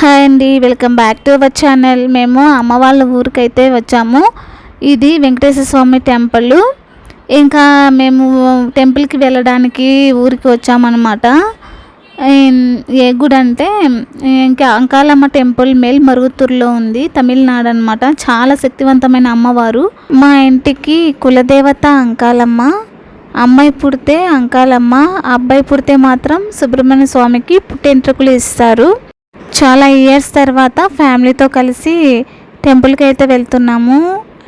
Hi అండి welcome back to our channel. మేము అమ్మ వాళ్ళ ఊరికైతే వచ్చాము. ఇది వెంకటేశ్వర స్వామి టెంపుల్. ఇంకా మేము టెంపుల్కి వెళ్ళడానికి ఊరికి వచ్చామన్నమాట. ఏ గుడి అంటే ఇంకా అంకాలమ్మ టెంపుల్ మేల్ మరుగుతూరులో ఉంది తమిళనాడు అనమాట చాలా శక్తివంతమైన అమ్మవారు. మా ఇంటికి కులదేవత అంకాలమ్మ అమ్మాయి పుడితే అంకాలమ్మ అబ్బాయి పుడితే మాత్రం సుబ్రహ్మణ్య స్వామికి పుట్టెంట్రకులు ఇస్తారు. చాలా ఇయర్స్ తర్వాత ఫ్యామిలీతో కలిసి టెంపుల్కి అయితే వెళ్తున్నాము.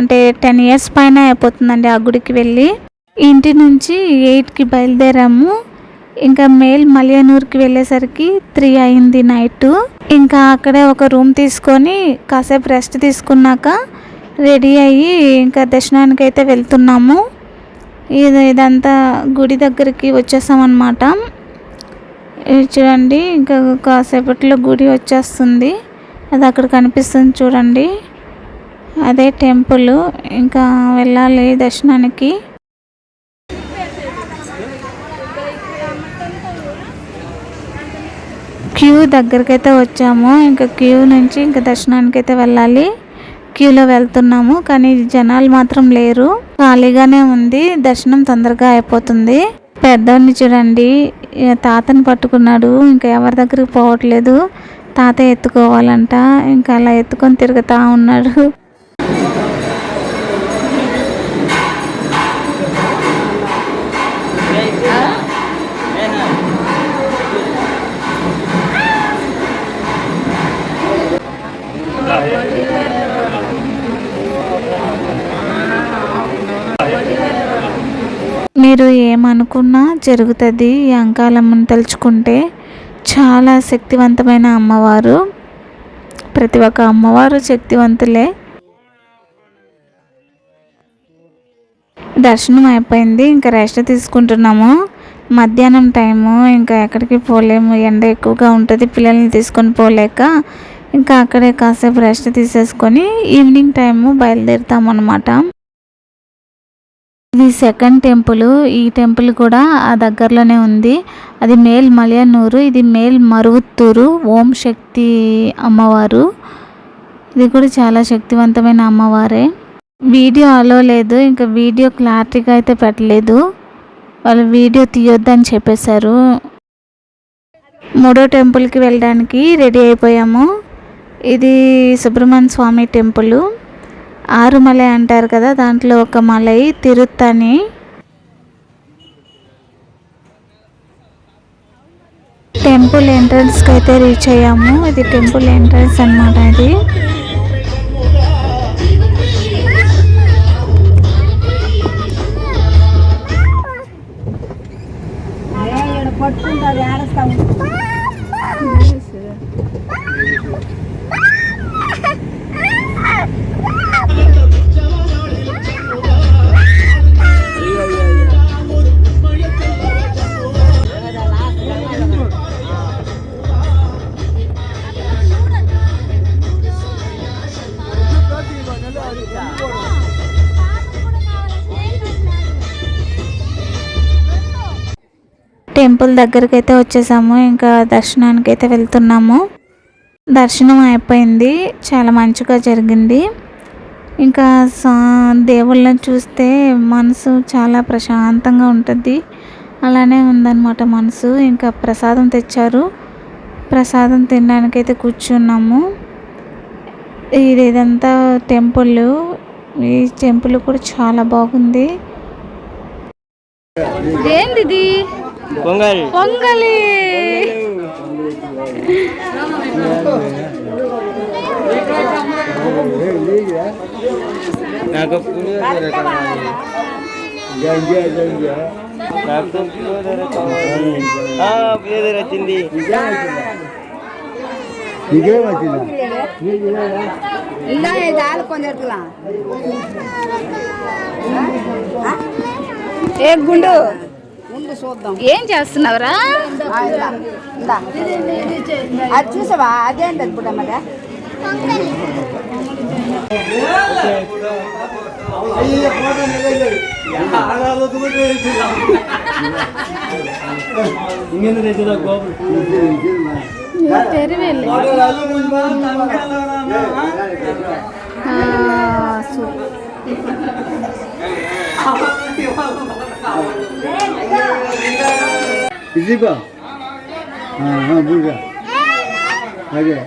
అంటే టెన్ ఇయర్స్ పైన అయిపోతుందండి ఆ గుడికి వెళ్ళి. ఇంటి నుంచి ఎయిట్కి బయలుదేరాము. ఇంకా మేల్ మలియనూర్కి వెళ్ళేసరికి త్రీ అయింది నైట్. ఇంకా అక్కడే ఒక రూమ్ తీసుకొని కాసేపు రెస్ట్ తీసుకున్నాక రెడీ అయ్యి ఇంకా దర్శనానికి అయితే వెళ్తున్నాము. ఇది ఇదంతా గుడి దగ్గరికి వచ్చేసామన్నమాట. ఇది చూడండి ఇంకా కాసేపట్లో గుడి వచ్చేస్తుంది. అది అక్కడ కనిపిస్తుంది చూడండి. అదే టెంపుల్ ఇంకా వెళ్ళాలి దర్శనానికి. క్యూ దగ్గరికి అయితే వచ్చాము. ఇంకా క్యూ నుంచి ఇంకా దర్శనానికి అయితే వెళ్ళాలి. క్యూలో వెళ్తున్నాము కానీ జనాలు మాత్రం లేరు. ఖాళీగానే ఉంది దర్శనం తొందరగా అయిపోతుంది. పెద్దవాడిని చూడండి తాతని పట్టుకున్నాడు ఇంకా ఎవరి దగ్గరికి పోవట్లేదు. తాత ఎత్తుకోవాలంట ఇంకా అలా ఎత్తుకొని తిరుగుతూ ఉన్నాడు. మీరు ఏమనుకున్నా జరుగుతుంది ఈ అంకాలమ్మని తలుచుకుంటే. చాలా శక్తివంతమైన అమ్మవారు. ప్రతి ఒక్క అమ్మవారు శక్తివంతులే. దర్శనం అయిపోయింది. ఇంకా రెస్ట్ తీసుకుంటున్నాము. మధ్యాహ్నం టైము. ఇంకా ఎక్కడికి పోలేము. ఎండ ఎక్కువగా ఉంటుంది. పిల్లల్ని తీసుకొని పోలేక. ఇంకా అక్కడే కాసేపు రెస్ట్ తీసేసుకొని ఈవినింగ్ టైము బయలుదేరుతాం అన్నమాట ఇది సెకండ్ టెంపుల్. ఈ టెంపుల్ కూడా ఆ దగ్గరలోనే ఉంది. అది మేల్ మలయనూరు ఇది మేల్ మరువుత్తూరు ఓం శక్తి అమ్మవారు. ఇది కూడా చాలా శక్తివంతమైన అమ్మవారే. వీడియో అలో లేదు ఇంకా వీడియో క్లారిటీగా అయితే పెట్టలేదు. వాళ్ళు వీడియో తీయొద్దని చెప్పేశారు. మూడో టెంపుల్కి వెళ్ళడానికి రెడీ అయిపోయాము. ఇది సుబ్రహ్మణ్య స్వామి టెంపుల్. ఆరుమలై అంటారు కదా దాంట్లో ఒక మలై తిరుత్తని టెంపుల్ ఎంట్రన్స్కి అయితే రీచ్ అయ్యాము. ఇది టెంపుల్ ఎంట్రన్స్ అన్నమాట ఇది. పట్టుకుంటారు ఏడస్తాము. టెంపుల్ దగ్గరికి అయితే వచ్చేసాము ఇంకా దర్శనానికి అయితే వెళ్తున్నాము. దర్శనం అయిపోయింది చాలా మంచిగా జరిగింది. ఇంకా సా- దేవుళ్ళని చూస్తే మనసు చాలా ప్రశాంతంగా ఉంటుంది. అలానే ఉందన్నమాట మనసు ఇంకా ప్రసాదం తెచ్చారు. ప్రసాదం తినడానికైతే కూర్చున్నాము. ఇది ఇదంతా టెంపుల్ ఈ టెంపుల్ కూడా చాలా బాగుంది. ఏంది పొంగల్ పొంగలి నాకు పులిహోర కావాలి నాకు పులిహోర కావాలి ఆ, పులిహోర వచ్చింది నీకేం వచ్చింది ఇలా ఇది ఆడుకొని ఎట్లా ఏ గుండు గుండు చూద్దాం. ఏం చేస్తున్నావురా. అది చూసావా? అదేంటి అది బుడ్డ మరి Bizi bak. Ha, ha burada. Hadi.